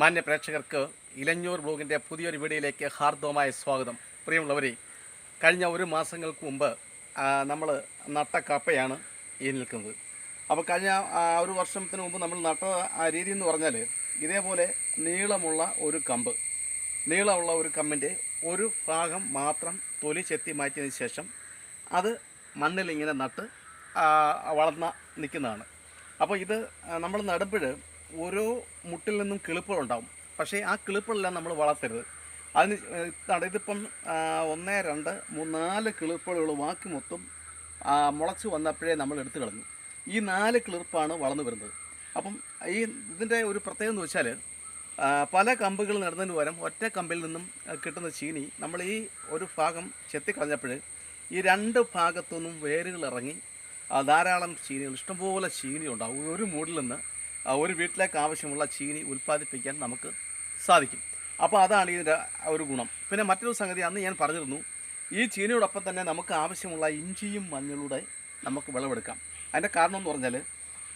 മാന്യ പ്രേക്ഷകർക്ക് ഇലഞ്ഞൂർ ബ്ലോഗിന്റെ പുതിയൊരു വീഡിയോയിലേക്ക് ഹാർദവമായ സ്വാഗതം. പ്രിയമുള്ളവരെ കഴിഞ്ഞ ഒരു മാസങ്ങൾക്ക് മുമ്പ് നമ്മൾ നട്ട കപ്പയാണ് ഈ നിൽക്കുന്നത്. അപ്പോൾ കഴിഞ്ഞ ഒരു വർഷത്തിന് മുമ്പ് നമ്മൾ നട്ട രീതി എന്ന് പറഞ്ഞാൽ ഇതേപോലെ നീളമുള്ള ഒരു കമ്പ് നീളമുള്ള ഒരു കമ്പിന്റെ ഒരു ഭാഗം മാത്രം തൊലി ചെത്തി മാറ്റിയതിന് ശേഷം അത് മണ്ണിലിങ്ങനെ നട്ട് വളർന്ന നിൽക്കുന്നതാണ്. അപ്പോൾ ഇത് നമ്മൾ നടുമ്പോൾ ഓരോ മുട്ടിൽ നിന്നും കിളിപ്പുകളുണ്ടാവും. പക്ഷേ ആ കിളിപ്പുകളെല്ലാം നമ്മൾ വളർത്തരുത്. അതിന് ഇതിപ്പം ഒന്ന് രണ്ട് മൂന്ന് നാല് കിളിപ്പുകൾ ബാക്കി മൊത്തം മുളച്ച് വന്നപ്പോഴേ നമ്മൾ എടുത്തു കളഞ്ഞു. ഈ നാല് കിളിർപ്പാണ് വളർന്നു വരുന്നത്. അപ്പം ഈ ഇതിന്റെ ഒരു പ്രത്യേകത എന്ന് വെച്ചാൽ പല കമ്പുകൾ നടന്നതിന് പകരം ഒറ്റ കമ്പിൽ നിന്നും കിട്ടുന്ന ചീനി നമ്മൾ ഈ ഒരു ഭാഗം ചെത്തിക്കളഞ്ഞപ്പോൾ ഈ രണ്ട് ഭാഗത്തുനിന്നും വേരുകൾ ഇറങ്ങി ധാരാളം ചീനികൾ ഇഷ്ടംപോലെ ചീനി ഉണ്ടാവും ഒരു മൂടിൽ നിന്ന് ഒരു വീട്ടിലേക്ക് ആവശ്യമുള്ള ചീനി ഉൽപ്പാദിപ്പിക്കാൻ നമുക്ക് സാധിക്കും. അപ്പോൾ അതാണ് ഇതിന്റെ ഒരു ഗുണം. പിന്നെ മറ്റൊരു സംഗതി അന്ന് ഞാൻ പറഞ്ഞിരുന്നു ഈ ചീനിയോടൊപ്പം തന്നെ നമുക്ക് ആവശ്യമുള്ള ഇഞ്ചിയും മഞ്ഞളുടെ നമുക്ക് വിളവെടുക്കാം. അതിന്റെ കാരണം എന്ന് പറഞ്ഞാൽ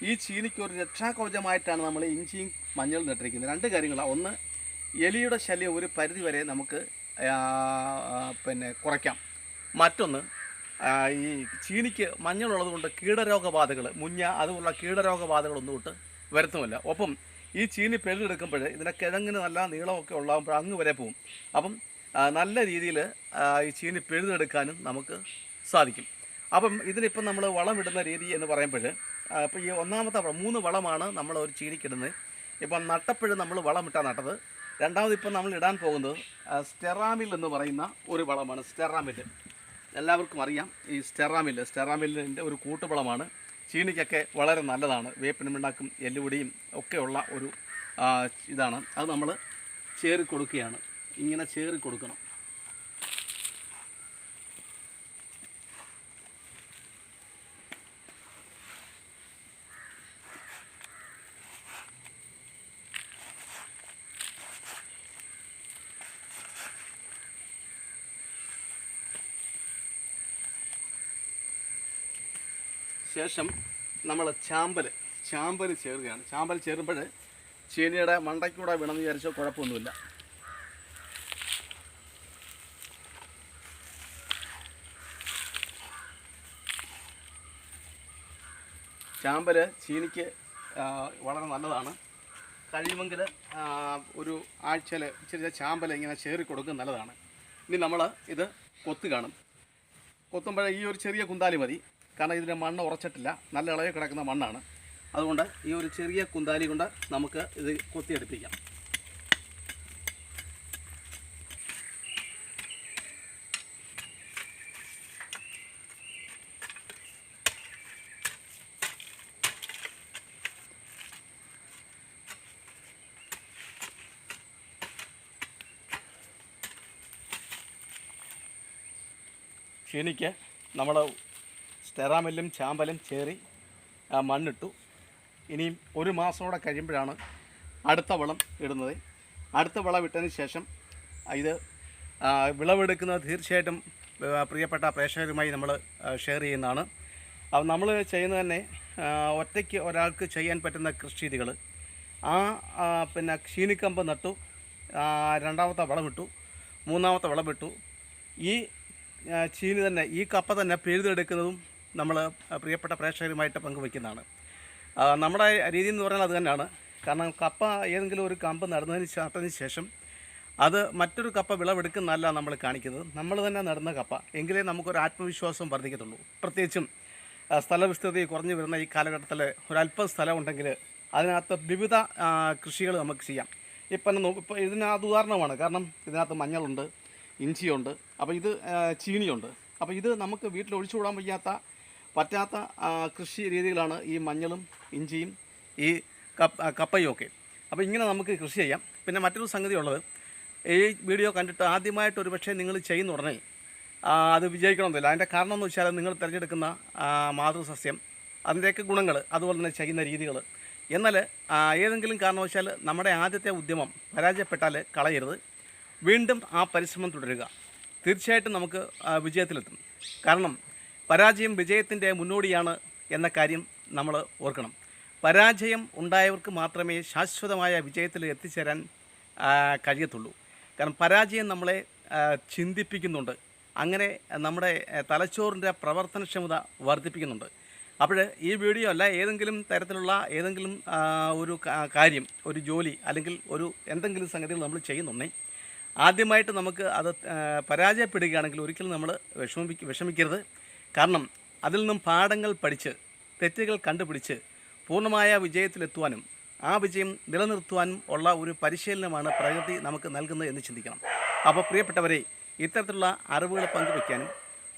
ഈ ചീനിക്ക് ഒരു രക്ഷാകവചമായിട്ടാണ് നമ്മൾ ഇഞ്ചിയും മഞ്ഞളും നട്ടിരിക്കുന്നത്. രണ്ട് കാര്യങ്ങളാണ്. ഒന്ന് എലിയുടെ ശല്യം ഒരു പരിധി വരെ നമുക്ക് പിന്നെ കുറയ്ക്കാം. മറ്റൊന്ന് ഈ ചീനിക്ക് മഞ്ഞളുള്ളത് കൊണ്ട് കീടരോഗബാധകൾ മുഞ്ഞ അതുപോലുള്ള കീടരോഗബാധകളൊന്നും തൊട്ട് വരുത്തുമില്ല ഒപ്പം ഈ ചീനി പെരുതെടുക്കുമ്പോൾ ഇതിന്റെ കിഴങ്ങിന് നല്ല നീളമൊക്കെ ഉള്ളാകുമ്പോൾ അങ്ങ് വരെ പോകും അപ്പം നല്ല രീതിയിൽ ഈ ചീനി പെഴുതെടുക്കാനും നമുക്ക് സാധിക്കും. അപ്പം ഇതിനിപ്പം നമ്മൾ വളമിടുന്ന രീതി എന്ന് പറയുമ്പോൾ ഇപ്പോൾ ഈ ഒന്നാമത്തെ വളം മൂന്ന് വളമാണ് നമ്മൾ ഒരു ചീനിക്കിടുന്നത്. ഇപ്പം നട്ടപ്പോഴും നമ്മൾ വളമിട്ടാണ് നട്ടത്. രണ്ടാമത് ഇപ്പം നമ്മൾ ഇടാൻ പോകുന്നത് സ്റ്റെറാമിൽ എന്ന് പറയുന്ന ഒരു വളമാണ് സ്റ്റെറാമിൽ എല്ലാവർക്കും അറിയാം ഈ സ്റ്റെറാമിൽ സ്റ്റെറാമിലിന്റെ ഒരു കൂട്ടുവളമാണ് ചീനിക്കൊക്കെ വളരെ നല്ലതാണ്. വേപ്പിനും പിണ്ണാക്കും എല്ലുപൊടിയും ഒക്കെയുള്ള ഒരു ഇതാണ്. അത് നമ്മൾ ചേറി കൊടുക്കുകയാണ് ഇങ്ങനെ ചേറി കൊടുക്കണം ശേഷം നമ്മൾ ചാമ്പൽ ചാമ്പൽ ചേർക്കുകയാണ്. ചാമ്പൽ ചേരുമ്പോൾ ചീനിയുടെ മണ്ടയ്ക്കൂടെ വീണമെന്ന് വിചാരിച്ചാൽ കുഴപ്പമൊന്നുമില്ല. ചാമ്പൽ ചീനിക്ക് വളരെ നല്ലതാണ്. കഴിയുമെങ്കിൽ ഒരു ആഴ്ചയിൽ ഇച്ചിരി ചാമ്പൽ ഇങ്ങനെ ചേറി കൊടുക്കുന്നത് നല്ലതാണ്. ഇനി നമ്മൾ ഇത് കൊത്ത് കാണും കൊത്തുമ്പോൾ ഈ ഒരു ചെറിയ കുന്താലി മതി. കാരണം ഇതിന്റെ മണ്ണ് ഉറച്ചിട്ടില്ല. നല്ല ഇളകി കിടക്കുന്ന മണ്ണാണ്. അതുകൊണ്ട് ഈ ഒരു ചെറിയ കുന്താലി കൊണ്ട് നമുക്ക് ഇത് കൊത്തിയെടുപ്പിക്കാം. ക്ഷീണിക്ക് നമ്മൾ സ്റ്റെറാമില്ലും ചാമ്പലും ചേറി മണ്ണിട്ടു. ഇനിയും ഒരു മാസത്തോടെ കഴിയുമ്പോഴാണ് അടുത്ത വളം ഇടുന്നത്. അടുത്ത വളം ഇട്ടതിന് ശേഷം ഇത് വിളവെടുക്കുന്നത് തീർച്ചയായിട്ടും പ്രിയപ്പെട്ട പ്രേക്ഷകരുമായി നമ്മൾ ഷെയർ ചെയ്യുന്നതാണ്. അപ്പം നമ്മൾ ചെയ്യുന്നത് തന്നെ ഒറ്റയ്ക്ക് ഒരാൾക്ക് ചെയ്യാൻ പറ്റുന്ന കൃഷി രീതികൾ ആ പിന്നെ ക്ഷീണിക്കമ്പ് നട്ടു രണ്ടാമത്തെ വളമിട്ടു മൂന്നാമത്തെ വളമിട്ടു ഈ ചീനി തന്നെ ഈ കപ്പ തന്നെ പിഴുതെടുക്കുന്നതും നമ്മൾ പ്രിയപ്പെട്ട പ്രേക്ഷകരുമായിട്ട് പങ്കുവയ്ക്കുന്നതാണ്. നമ്മുടെ രീതി എന്ന് പറഞ്ഞാൽ അത് തന്നെയാണ്. കാരണം കപ്പ ഏതെങ്കിലും ഒരു കമ്പ് നടുന്നതിന് നട്ടതിന് ശേഷം അത് മറ്റൊരു കപ്പ വിളവെടുക്കുന്നതല്ല നമ്മൾ കാണിക്കുന്നത്. നമ്മൾ തന്നെ നടുന്ന കപ്പ. എങ്കിലേ നമുക്കൊരു ആത്മവിശ്വാസം വർദ്ധിക്കത്തുള്ളൂ. പ്രത്യേകിച്ചും സ്ഥലവിസ്തൃതി കുറഞ്ഞു വരുന്ന ഈ കാലഘട്ടത്തിൽ ഒരല്പം സ്ഥലം ഉണ്ടെങ്കിൽ അതിനകത്ത് വിവിധ കൃഷികൾ നമുക്ക് ചെയ്യാം. ഇപ്പം ഇപ്പോൾ ഇതിനകത്ത് ഉദാഹരണമാണ്. കാരണം ഇതിനകത്ത് മഞ്ഞളുണ്ട് ഇഞ്ചിയുണ്ട് അപ്പോൾ ഇത് ചീനിയുണ്ട്. അപ്പോൾ ഇത് നമുക്ക് വീട്ടിൽ ഒഴിച്ചുകൂടാൻ വയ്യാത്ത പറ്റാത്ത കൃഷി രീതികളാണ് ഈ മഞ്ഞളും ഇഞ്ചിയും ഈ കപ്പയും ഒക്കെ അപ്പോൾ ഇങ്ങനെ നമുക്ക് കൃഷി ചെയ്യാം. പിന്നെ മറ്റൊരു സംഗതി ഉള്ളത് ഈ വീഡിയോ കണ്ടിട്ട് ആദ്യമായിട്ട് ഒരു പക്ഷേ നിങ്ങൾ ചെയ്യുന്ന ഉടനെ അത് വിജയിക്കണമെന്നില്ല. അതിന്റെ കാരണം എന്ന് വെച്ചാൽ നിങ്ങൾ തിരഞ്ഞെടുക്കുന്ന മാതൃസസ്യം അതിന്റെയൊക്കെ ഗുണങ്ങൾ അതുപോലെ തന്നെ ചെയ്യുന്ന രീതികൾ. എന്നാൽ ഏതെങ്കിലും കാരണവശാൽ നമ്മുടെ ആദ്യത്തെ ഉദ്യമം പരാജയപ്പെട്ടാൽ കളയരുത്. വീണ്ടും ആ പരിശ്രമം തുടരുക. തീർച്ചയായിട്ടും നമുക്ക് വിജയത്തിലെത്തും. കാരണം പരാജയം വിജയത്തിന്റെ മുന്നോടിയാണ് എന്ന കാര്യം നമ്മൾ ഓർക്കണം. പരാജയം ഉണ്ടായവർക്ക് മാത്രമേ ശാശ്വതമായ വിജയത്തിൽ എത്തിച്ചേരാൻ കഴിയത്തുള്ളൂ. കാരണം പരാജയം നമ്മളെ ചിന്തിപ്പിക്കുന്നുണ്ട്. അങ്ങനെ നമ്മുടെ തലച്ചോറിന്റെ പ്രവർത്തനക്ഷമത വർദ്ധിപ്പിക്കുന്നുണ്ട്. അപ്പോൾ ഈ വീഡിയോ അല്ല ഏതെങ്കിലും തരത്തിലുള്ള ഏതെങ്കിലും ഒരു കാര്യം ഒരു ജോലി അല്ലെങ്കിൽ ഒരു എന്തെങ്കിലും സംഗതികൾ നമ്മൾ ചെയ്യുന്നുണ്ടേ ആദ്യമായിട്ട് നമുക്ക് അത് പരാജയപ്പെടുകയാണെങ്കിൽ ഒരിക്കലും നമ്മൾ വിഷമിക്ക വിഷമിക്കരുത്. കാരണം അതിൽ നിന്നും പാഠങ്ങൾ പഠിച്ച് തെറ്റുകൾ കണ്ടുപിടിച്ച് പൂർണമായ വിജയത്തിലെത്തുവാനും ആ വിജയം നിലനിർത്തുവാനും ഉള്ള ഒരു പരിശീലനമാണ് പ്രകൃതി നമുക്ക് നൽകുന്നത് എന്ന് ചിന്തിക്കണം. അപ്പോൾ പ്രിയപ്പെട്ടവരെ ഇത്തരത്തിലുള്ള അറിവുകൾ പങ്കുവയ്ക്കാനും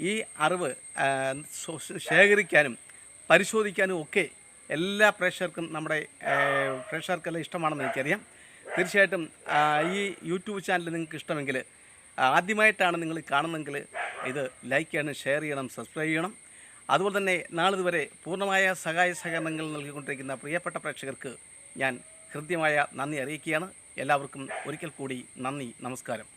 ഈ അറിവ് ശേഖരിക്കാനും പരിശോധിക്കാനും ഒക്കെ എല്ലാ പ്രേക്ഷകർക്കും നമ്മുടെ പ്രേക്ഷകർക്കെല്ലാം ഇഷ്ടമാണെന്ന് എനിക്കറിയാം. തീർച്ചയായിട്ടും ഈ യൂട്യൂബ് ചാനൽ നിങ്ങൾക്ക് ഇഷ്ടമെങ്കിൽ ആദ്യമായിട്ടാണ് നിങ്ങൾ കാണുന്നതെങ്കിൽ ഇത് ലൈക്ക് ചെയ്യണം ഷെയർ ചെയ്യണം സബ്സ്ക്രൈബ് ചെയ്യണം. അതുപോലെ തന്നെ നാളിതുവരെ പൂർണമായ സഹായ സഹകരണങ്ങൾ നൽകിക്കൊണ്ടിരിക്കുന്ന പ്രിയപ്പെട്ട പ്രേക്ഷകർക്ക് ഞാൻ ഹൃദ്യമായ നന്ദി അറിയിക്കുകയാണ്. എല്ലാവർക്കും ഒരിക്കൽ കൂടി നന്ദി നമസ്കാരം.